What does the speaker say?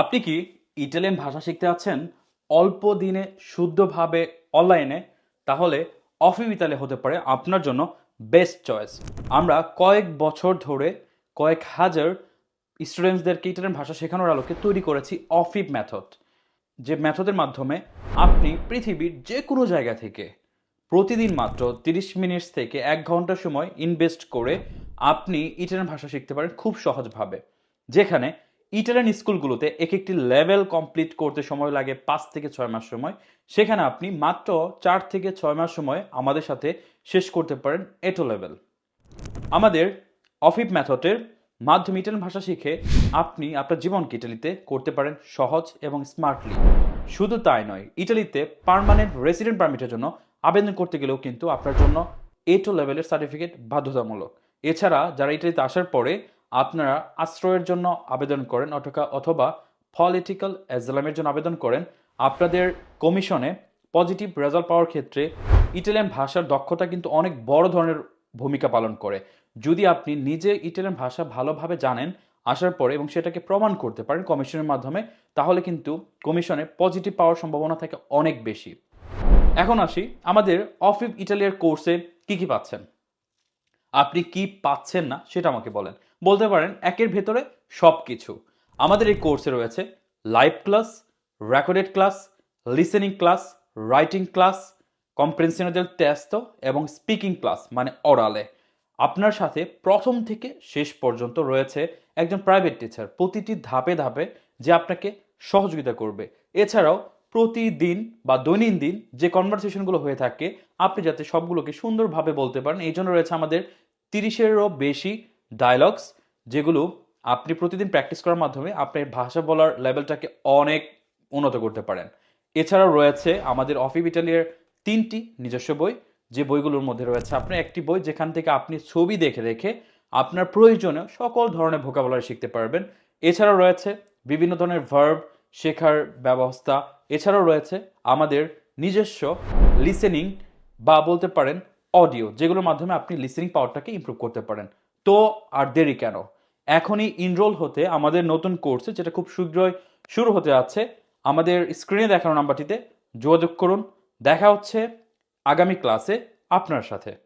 আপনি কি ইটালিয়ান ভাষা শিখতে আছেন অল্প দিনে শুদ্ধভাবে অনলাইনে? তাহলে অফিম ইতালি হতে পারে আপনার জন্য বেস্ট চয়েস। আমরা কয়েক বছর ধরে কয়েক হাজার স্টুডেন্টসদেরকে ইটালিয়ান ভাষা শেখানোর আলোকে তৈরি করেছি অফিপ মেথড। যে মেথডের মাধ্যমে আপনি পৃথিবীর যে কোনো জায়গা থেকে প্রতিদিন মাত্র তিরিশ মিনিট থেকে এক ঘণ্টা সময় ইনভেস্ট করে আপনি ইটালিয়ান ভাষা শিখতে পারেন খুব সহজভাবে। যেখানে ইটালিয়ান স্কুলগুলোতে এক একটি লেভেল কমপ্লিট করতে সময় লাগে পাঁচ থেকে ছয় মাস সময়। সেখানে আপনি মাত্র চার থেকে ছয় মাস সময় আমাদের সাথে শেষ করতে পারেন এটো লেভেল আমাদের অফিপ মেথডের মাধ্যমে ইটালিয়ান ভাষা শিখে আপনি আপনার জীবনকে ইটালিতে করতে পারেন সহজ এবং স্মার্টলি শুধু তাই নয় ইটালিতে পার্মানেন্ট রেসিডেন্ট পারমিটের জন্য আবেদন করতে গেলেও কিন্তু আপনার জন্য এটো লেভেলের সার্টিফিকেট বাধ্যতামূলক। এছাড়া যারা ইটালিতে আসার পরে আপনারা আশ্রয়ের জন্য আবেদন করেন অথবা অথবা পলিটিক্যাল অ্যাজলামের জন্য আবেদন করেন, আপনাদের কমিশনে পজিটিভ রেজাল্ট পাওয়ার ক্ষেত্রে ইটালিয়ান ভাষার দক্ষতা কিন্তু অনেক বড় ধরনের ভূমিকা পালন করে। যদি আপনি নিজে ইটালিয়ান ভাষা ভালোভাবে জানেন, আসার পরে এবং সেটাকে প্রমাণ করতে পারেন কমিশনের মাধ্যমে, তাহলে কিন্তু কমিশনে পজিটিভ পাওয়ার সম্ভাবনা থাকে অনেক বেশি। এখন আসি আমাদের অফিভ ইটালিয়ার কোর্সে কি কি পাচ্ছেন। আপনি কি পাচ্ছেন না সেটা আমাকে বলেন। বলতে পারেন, একের ভেতরে সব কিছু আমাদের এই কোর্সে রয়েছে live class recorded class listening class writing class comprehensional test এবং স্পিকিং ক্লাস মানে অরালে আপনার সাথে প্রথম থেকে শেষ পর্যন্ত রয়েছে একজন প্রাইভেট টিচার প্রতিটি ধাপে ধাপে যে আপনাকে সহযোগিতা করবে। এছাড়াও প্রতিদিন বা দৈনন্দিন যে কনভারসেশনগুলো হয়ে থাকে, আপনি যাতে সবগুলোকে সুন্দরভাবে বলতে পারেন, এই জন্য রয়েছে আমাদের তিরিশেরও বেশি ডায়লগস যেগুলো আপনি প্রতিদিন প্র্যাকটিস করার মাধ্যমে আপনার ভাষা বলার লেভেলটাকে অনেক উন্নত করতে পারেন। এছাড়াও রয়েছে আমাদের অফিভ ইটালিয়ার তিনটি নিজস্ব বই, যে বইগুলোর মধ্যে রয়েছে আপনার একটি বই যেখান থেকে আপনি ছবি দেখে দেখে আপনার প্রয়োজনে সকল ধরনের ভোকাবুলারি শিখতে পারবেন। এছাড়াও রয়েছে বিভিন্ন ধরনের ভার্ব শেখার ব্যবস্থা। এছাড়াও রয়েছে আমাদের নিজস্ব লিসেনিং বা বলতে পারেন অডিও যেগুলোর মাধ্যমে আপনি লিসেনিং পাওয়ারটাকে ইমপ্রুভ করতে পারেন। তো আর দেরি কেন? এখনই ইনরোল হতে আমাদের নতুন কোর্সে যেটা খুব শীঘ্রই শুরু হতে যাচ্ছে, আমাদের স্ক্রিনে দেখানো নাম্বারটিতে যোগাযোগ করুন। দেখা হচ্ছে আগামী ক্লাসে আপনার সাথে।